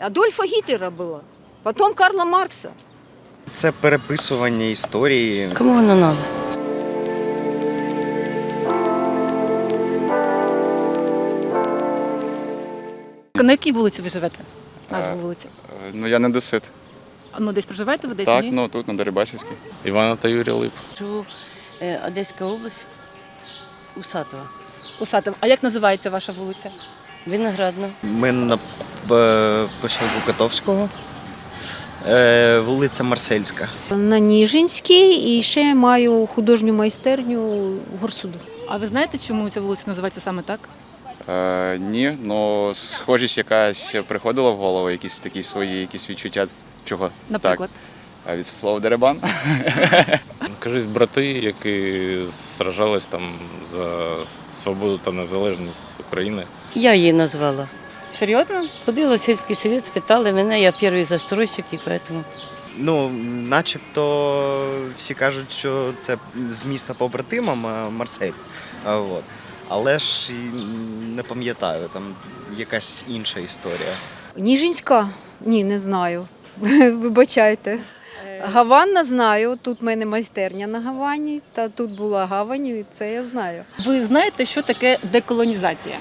Адольфа Гітлера було, потім Карла Маркса. Це переписування історії. Кому воно надо? На якій вулиці ви живете? Назва Е, вулиці. Е, Ну я не десит. А, Ну, десь проживаєте ви десь? Так, ні? ну тут на Дерибасівській. Івана та Юрія Лип. Живу е, Одеська область, Усатова. Усатов. А як називається ваша вулиця? Виноградна. Ми на е, посілку Котовського, е, вулиця Марсельська. На Ніжинській і ще маю художню майстерню Горсуду. А ви знаєте, чому ця вулиця називається саме так? Е, ні, ну схожість якась приходила в голову, якісь такі свої якісь відчуття. Чого? Наприклад. Так. А від слова деребан? Кажуть, брати, які сражались там за свободу та незалежність України. Я її назвала. Серйозно? Ходила в сільський совет, спитали мене, я перший застройщик, і поэтому. Ну, начебто всі кажуть, що це з міста побратима Марсель. От. Але ж не пам'ятаю, там якась інша історія. Ніжинська? Ні, не знаю. Вибачайте. Гаванна знаю. Тут в мене майстерня на Гавані, та тут була гавань, і це я знаю. Ви знаєте, що таке деколонізація?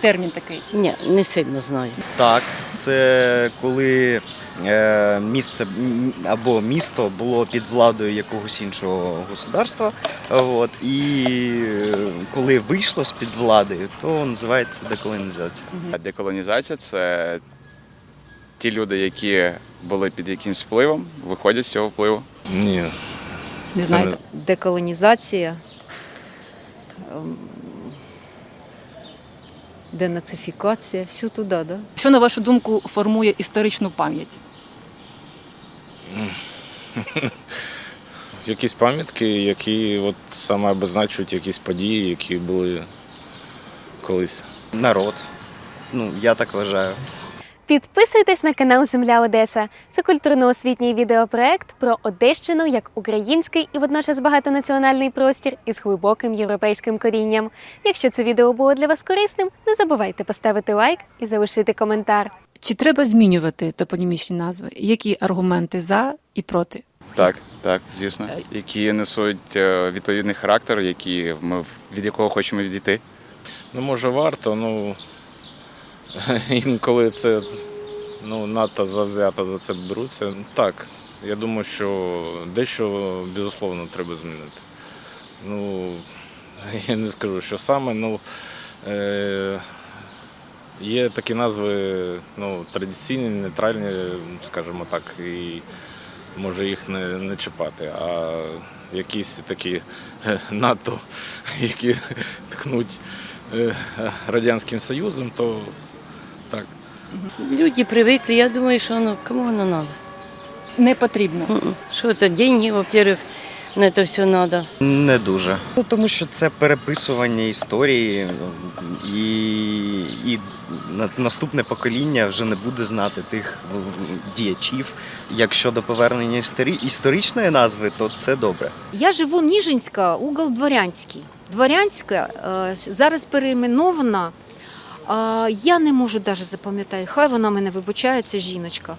Термін такий. Ні, не сильно знаю. Так, це коли е, місце або місто було під владою якогось іншого государства. От, і е, коли вийшло з під влади, то називається деколонізація. Деколонізація це ті люди, які були під якимсь впливом, виходять з цього впливу. Ні. Не знаєте. Деколонізація, ем, денацифікація, все туди, да? Що, на вашу думку, формує історичну пам'ять? Якісь пам'ятки, які от саме обозначують якісь події, які були колись. Народ. Ну, я так вважаю. Підписуйтесь на канал Земля Одеса. Це культурно-освітній відеопроект про Одещину як український і водночас багатонаціональний простір із глибоким європейським корінням. Якщо це відео було для вас корисним, не забувайте поставити лайк і залишити коментар. Чи треба змінювати топонімічні назви? Які аргументи за і проти? Так, так, звісно. Які несуть е, відповідний характер, які ми від якого хочемо відійти. Ну, може, варто, ну інколи це ну, надто завзято за це беруться. Так, я думаю, що дещо, безусловно, треба змінити. Ну, я не скажу, що саме. Ну, е, є такі назви ну, традиційні, нейтральні, скажімо так, і може їх не, не чіпати. А якісь такі е, надто, які ткнуть е, Радянським Союзом, то так. Люди привикли, я думаю, що воно, кому воно надо? Не потрібно. М-м. Що це, деньги, во-первых, на це все надо. Не дуже. Ну, тому що це переписування історії, і, і на- наступне покоління вже не буде знати тих в- діячів. Якщо до повернення історі- історичної назви, то це добре. Я живу Ніжинська, угол Дворянський. Дворянська е, зараз перейменована. Я не можу навіть запам'ятати, хай вона мене вибачає, це жіночка.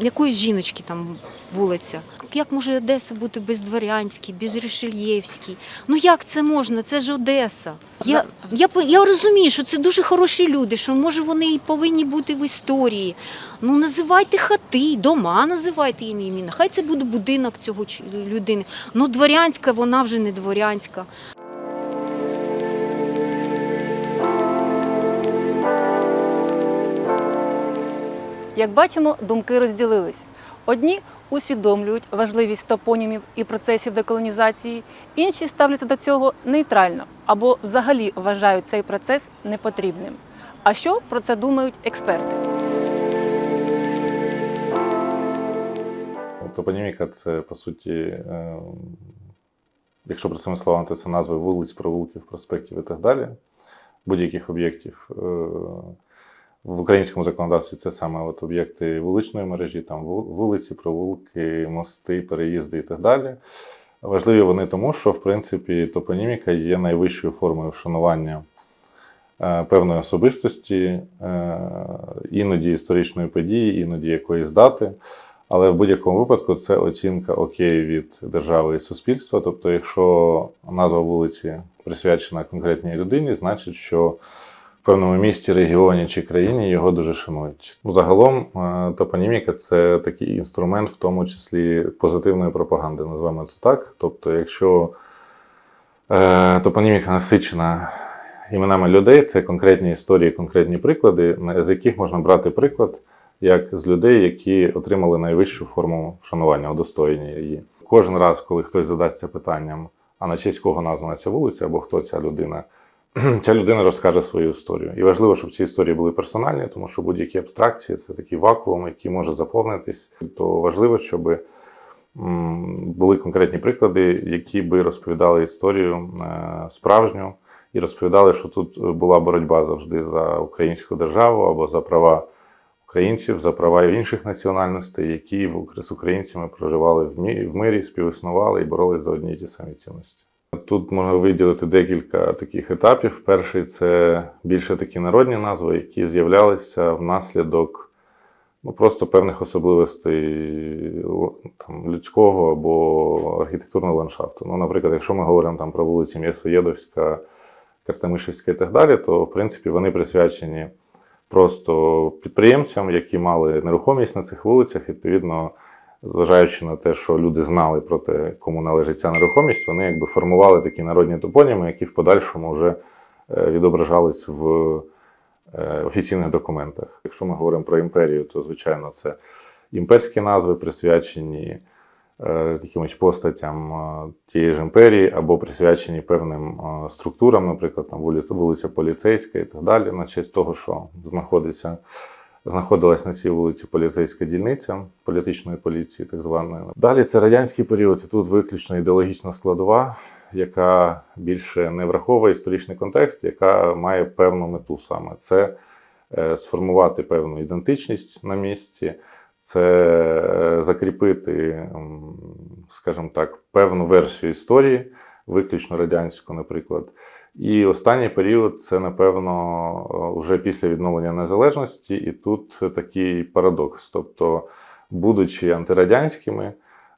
Якоїсь жіночки там вулиця. Як може Одеса бути без Дворянській, без Рішельєвській? Ну як це можна? Це ж Одеса. Я, я, я розумію, що це дуже хороші люди, що може вони і повинні бути в історії. Ну називайте хати, дома називайте їм ім'я. Хай це буде будинок цього людини. Ну дворянська, вона вже не дворянська. Як бачимо, думки розділились. Одні усвідомлюють важливість топонімів і процесів деколонізації, інші ставляться до цього нейтрально або взагалі вважають цей процес непотрібним. А що про це думають експерти? Топоніміка це по суті, е, якщо простими словами, то це назви вулиць, провулків, проспектів і так далі, будь-яких об'єктів. В українському законодавстві це саме от об'єкти вуличної мережі, там вулиці, провулки, мости, переїзди і так далі. Важливі вони тому, що в принципі топоніміка є найвищою формою вшанування е, певної особистості, е, іноді історичної події, іноді якоїсь дати. Але в будь-якому випадку це оцінка окей від держави і суспільства. Тобто, якщо назва вулиці присвячена конкретній людині, значить, що в певному місті, регіоні чи країні його дуже шанують. Ну, загалом, е, топоніміка це такий інструмент, в тому числі позитивної пропаганди, називаємо це так. Тобто, якщо е, топоніміка насичена іменами людей, це конкретні історії, конкретні приклади, з яких можна брати приклад як з людей, які отримали найвищу форму вшанування, удостоєння її. Кожен раз, коли хтось задасться питанням, а на честь кого названа ця вулиця, або хто ця людина, ця людина розкаже свою історію. І важливо, щоб ці історії були персональні, тому що будь-які абстракції це такий вакуум, який може заповнитись. То важливо, щоб були конкретні приклади, які би розповідали історію е, справжню і розповідали, що тут була боротьба завжди за українську державу або за права українців, за права інших національностей, які з українцями проживали в мирі, співіснували і боролись за одні й ті самі цінності. Тут можна виділити декілька таких етапів. Перший це більше такі народні назви, які з'являлися внаслідок ну, просто певних особливостей там, людського або архітектурного ландшафту. Ну, наприклад, якщо ми говоримо там про вулиці М'ясоєдовська, Картамишівська і так далі, то в принципі вони присвячені просто підприємцям, які мали нерухомість на цих вулицях, відповідно, зважаючи на те, що люди знали про те, кому належить ця нерухомість, вони якби формували такі народні топоніми, які в подальшому вже е, відображались в е, офіційних документах. Якщо ми говоримо про імперію, то звичайно це імперські назви, присвячені е, якимось постатям тієї ж імперії, або присвячені певним структурам, наприклад, там вулиця, вулиця Поліцейська і так далі, на честь того, що знаходиться. Знаходилась на цій вулиці поліцейська дільниця політичної поліції, так званої. Далі це радянський період, і тут виключно ідеологічна складова, яка більше не враховує історичний контекст, яка має певну мету саме. Це е, сформувати певну ідентичність на місці, це е, закріпити, скажімо так, певну версію історії, виключно радянську, наприклад. І останній період це, напевно, вже після відновлення незалежності, і тут такий парадокс. Тобто, будучи антирадянськими,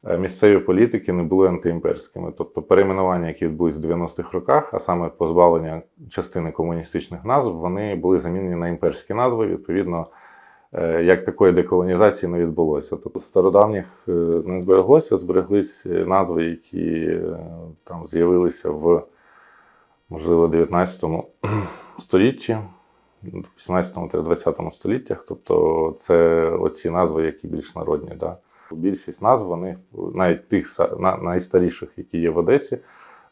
е, місцеві політики не були антиімперськими. Тобто перейменування, які відбулись в 90-х роках, а саме позбавлення частини комуністичних назв, вони були замінені на імперські назви. Відповідно, е, як такої деколонізації не відбулося. Тобто стародавніх е, не збереглося, збереглись е, назви, які е, там з'явилися в можливо, 19 столітті, 18-20 століттях. Тобто це оці назви, які більш народні. Да. Більшість назв, вони навіть тих на- найстаріших, які є в Одесі,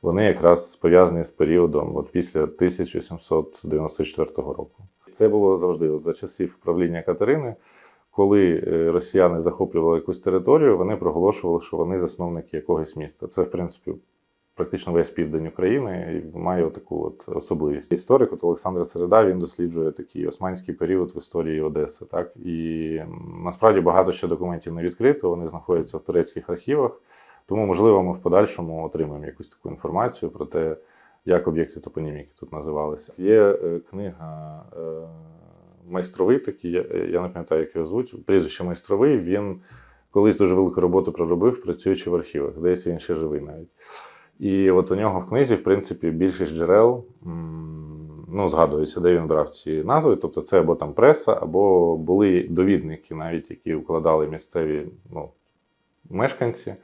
вони якраз пов'язані з періодом от після 1794 року. Це було завжди от за часів правління Катерини. Коли е, росіяни захоплювали якусь територію, вони проголошували, що вони засновники якогось міста. Це, в принципі, практично весь південь України і має таку от особливість. Історик от Олександр Середа він досліджує такий османський період в історії Одеси. Так і насправді багато ще документів не відкрито. Вони знаходяться в турецьких архівах. Тому, можливо, ми в подальшому отримаємо якусь таку інформацію про те, як об'єкти топоніміки тут називалися. Є е, книга е, майстровий такий, я, я не пам'ятаю, як його звуть. Прізвище майстровий. Він колись дуже велику роботу проробив, працюючи в архівах. Здається, він ще живий навіть. І от у нього в книзі, в принципі, більшість джерел ну, згадується, де він брав ці назви. Тобто це або там преса, або були довідники, навіть які укладали місцеві ну, мешканці.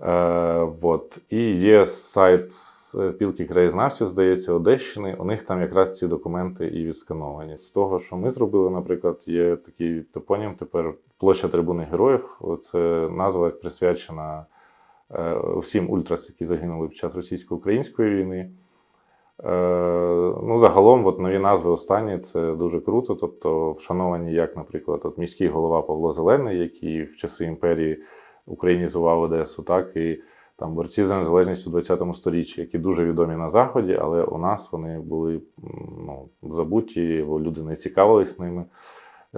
Е, от. І є сайт спілки краєзнавців, здається, Одещини. У них там якраз ці документи і відскановані. З того, що ми зробили, наприклад, є такий топонім тепер площа трибуни героїв. Це назва присвячена е, всім ультрас, які загинули під час російсько-української війни. Е, Ну, загалом, от нові назви останні це дуже круто. Тобто, вшановані, як, наприклад, от міський голова Павло Зелений, який в часи імперії українізував Одесу, так і там борці за незалежність у 20 сторіччі, які дуже відомі на Заході, але у нас вони були ну, забуті, бо люди не цікавились ними.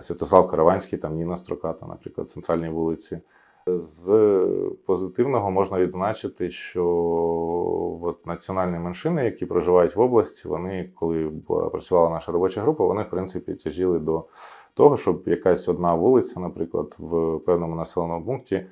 Святослав Караванський, там Ніна Строката, наприклад, центральній вулиці. З позитивного можна відзначити, що от національні меншини, які проживають в області, вони, коли працювала наша робоча група, вони в принципі тяжіли до того, щоб якась одна вулиця, наприклад, в певному населеному пункті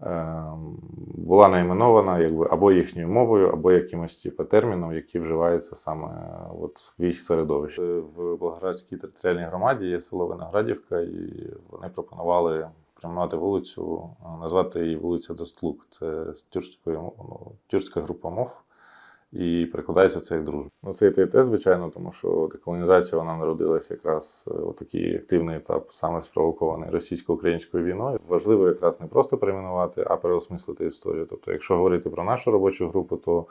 ем, була найменована якби або їхньою мовою, або якимось типу, терміном, який вживається саме от, в їх середовищі. В Болградській територіальній громаді є село Виноградівка, і вони пропонували перейменувати вулицю, назвати її вулиця Достлук. Це з тюркської ну, тюркська група мов. І перекладається це як дружба. Ну, це і те, і те, звичайно, тому що деколонізація вона народилася якраз е, у такий активний етап, саме спровокований російсько-українською війною. Важливо якраз не просто перейменувати, а переосмислити історію. Тобто, якщо говорити про нашу робочу групу, то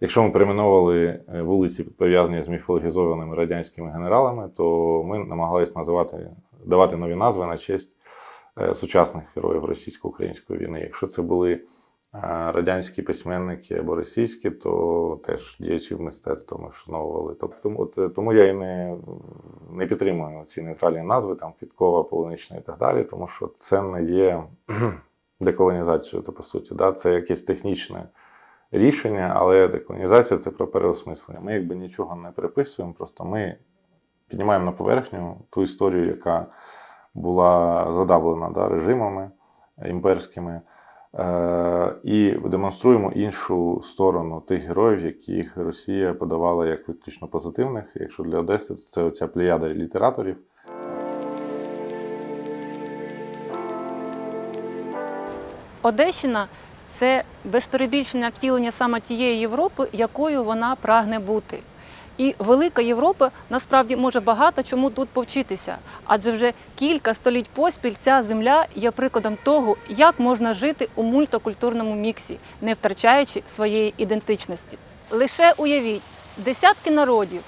якщо ми перейменовували е, вулиці, пов'язані з міфологізованими радянськими генералами, то ми намагалися називати, давати нові назви на честь е, сучасних героїв російсько-української війни. Якщо це були е, радянські письменники або російські, то теж діячів мистецтва ми вшановували. Тобто, тому, е, тому я і не, не підтримую ці нейтральні назви, там квіткова, полунична і так далі, тому що це не є деколонізацією, то по суті. Да? Це якесь технічне рішення, але деколонізація це про переосмислення. Ми якби нічого не приписуємо, просто ми піднімаємо на поверхню ту історію, яка була задавлена да, режимами імперськими, е, і демонструємо іншу сторону тих героїв, яких Росія подавала як виключно позитивних. Якщо для Одеси, то це оця плеяда літераторів. Одещина це без перебільшення втілення саме тієї Європи, якою вона прагне бути. І велика Європа насправді може багато чому тут повчитися, адже вже кілька століть поспіль ця земля є прикладом того, як можна жити у мультикультурному міксі, не втрачаючи своєї ідентичності. Лише уявіть, десятки народів,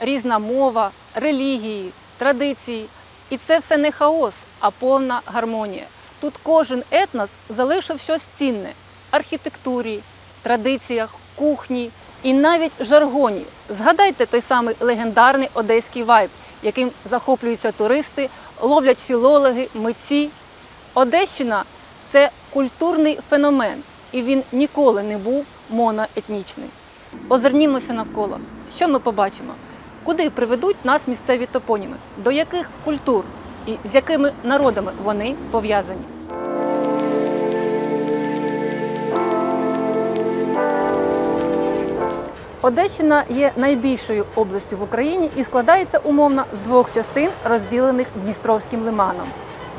різна мова, релігії, традиції. І це все не хаос, а повна гармонія. Тут кожен етнос залишив щось цінне архітектурі, традиціях, кухні і навіть жаргоні. Згадайте той самий легендарний одеський вайб, яким захоплюються туристи, ловлять філологи, митці. Одещина це культурний феномен, і він ніколи не був моноетнічний. Озирнімося навколо. Що ми побачимо? Куди приведуть нас місцеві топоніми? До яких культур і з якими народами вони пов'язані? Одещина є найбільшою областю в Україні і складається умовно з двох частин, розділених Дністровським лиманом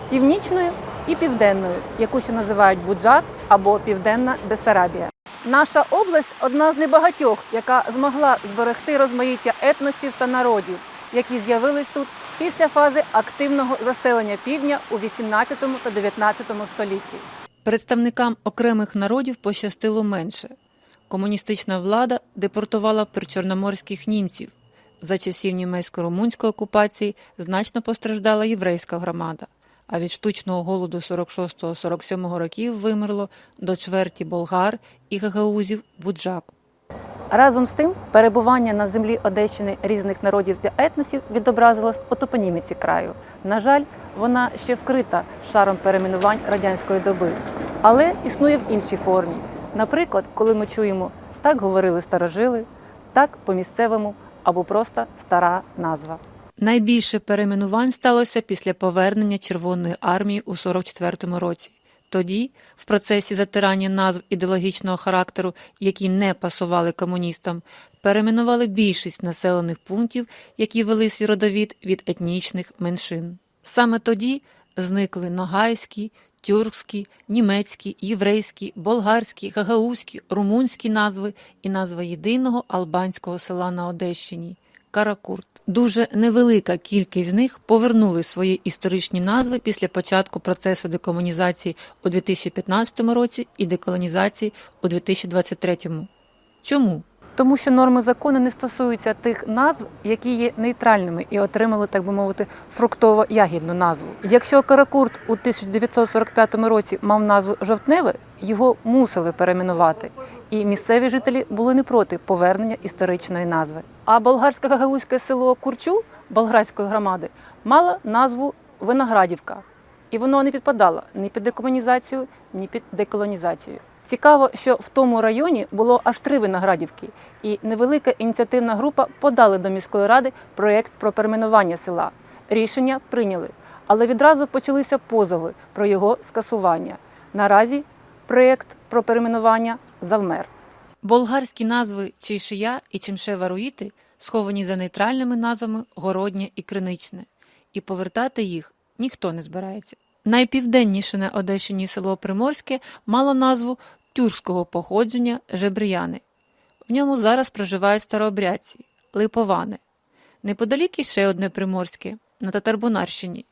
північною і південною, яку ще називають Буджак або Південна Бесарабія. Наша область одна з небагатьох, яка змогла зберегти розмаїття етносів та народів, які з'явились тут після фази активного заселення півдня у 18 та 19 столітті. Представникам окремих народів пощастило менше. Комуністична влада депортувала причорноморських німців. За часів німецько-румунської окупації значно постраждала єврейська громада. А від штучного голоду 46-47 років вимерло до чверті болгар і гагаузів Буджаку. Разом з тим, перебування на землі Одещини різних народів та етносів відобразилось у топоніміці краю. На жаль, вона ще вкрита шаром перейменувань радянської доби, але існує в іншій формі. Наприклад, коли ми чуємо так говорили старожили, так по-місцевому або просто стара назва. Найбільше перейменувань сталося після повернення Червоної армії у 44-му році. Тоді, в процесі затирання назв ідеологічного характеру, які не пасували комуністам, перейменували більшість населених пунктів, які вели свій родовід від етнічних меншин. Саме тоді зникли ногайські, тюркські, німецькі, єврейські, болгарські, гагаузькі, румунські назви і назва єдиного албанського села на Одещині Каракурт. Дуже невелика кількість з них повернули свої історичні назви після початку процесу декомунізації у 2015 році і деколонізації у 2023. Чому? Тому що норми закону не стосуються тих назв, які є нейтральними і отримали, так би мовити, фруктово-ягідну назву. Якщо Каракурт у 1945 році мав назву Жовтневе, його мусили перейменувати, і місцеві жителі були не проти повернення історичної назви. А болгарське гагаузьке село Курчу болградської громади мало назву Виноградівка. І воно не підпадало ні під декомунізацію, ні під деколонізацію. Цікаво, що в тому районі було аж три виноградівки, і невелика ініціативна група подали до міської ради проєкт про перейменування села. Рішення прийняли, але відразу почалися позови про його скасування. Наразі проєкт про перейменування завмер. Болгарські назви Чейшия і Чимшева-Руїти сховані за нейтральними назвами Городнє і Криничне, і повертати їх ніхто не збирається. Найпівденніше на Одещині село Приморське мало назву тюркського походження Жебрияни. В ньому зараз проживають старообрядці Липовани. Неподалік іще одне приморське на Татарбунарщині.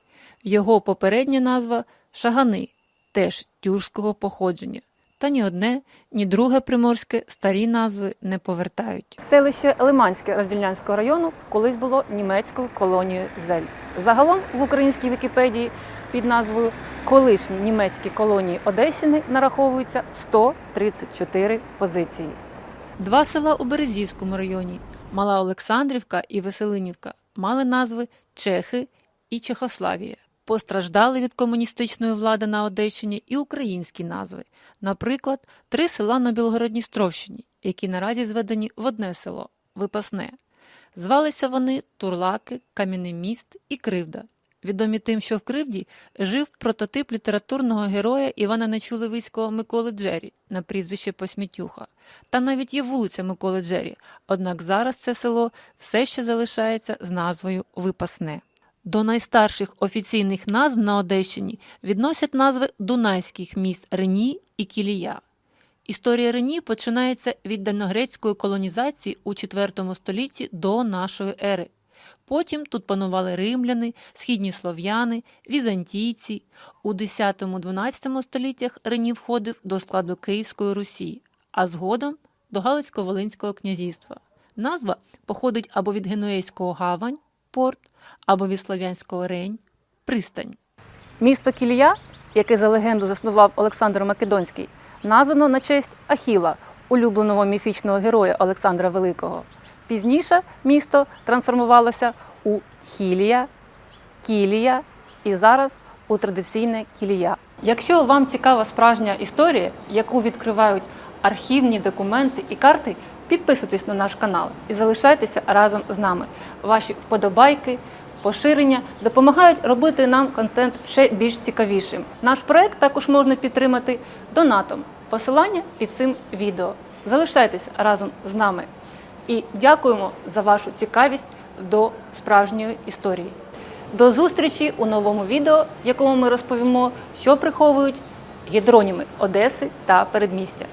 Його попередня назва Шагани, теж тюркського походження. Та ні одне, ні друге приморське старі назви не повертають. Селище Лиманське Роздільнянського району колись було німецькою колонією Зельц. Загалом в українській Вікіпедії під назвою Колишні німецькі колонії Одещини нараховується 134 позиції. Два села у Березівському районі Мала Олександрівка і Веселинівка мали назви Чехи і Чехославія. Постраждали від комуністичної влади на Одещині і українські назви, наприклад, три села на Білгородністровщині, які наразі зведені в одне село Випасне. Звалися вони Турлаки, Кам'яний міст і Кривда. Відомі тим, що в Кривді жив прототип літературного героя Івана Нечулевицького Миколи Джері на прізвище Посмітюха. Та навіть є вулиця Миколи Джері, однак зараз це село все ще залишається з назвою Випасне. До найстарших офіційних назв на Одещині відносять назви дунайських міст Рені і Кілія. Історія Рені починається від дальногрецької колонізації у IV столітті до нашої ери. Потім тут панували римляни, східні слов'яни, візантійці. У X-XII століттях Рені входив до складу Київської Русі, а згодом до Галицько-Волинського князівства. Назва походить або від генуейського гавань, порт, або від слов'янського рень, пристань. Місто Кілія, яке за легенду заснував Олександр Македонський, названо на честь Ахіла, улюбленого міфічного героя Олександра Великого. Пізніше місто трансформувалося у Хілія, Кілія і зараз у традиційне Кілія. Якщо вам цікава справжня історія, яку відкривають архівні документи і карти, підписуйтесь на наш канал і залишайтеся разом з нами. Ваші вподобайки, поширення допомагають робити нам контент ще більш цікавішим. Наш проект також можна підтримати донатом. Посилання під цим відео. Залишайтесь разом з нами і дякуємо за вашу цікавість до справжньої історії. До зустрічі у новому відео, в якому ми розповімо, що приховують гідроніми Одеси та передмістя.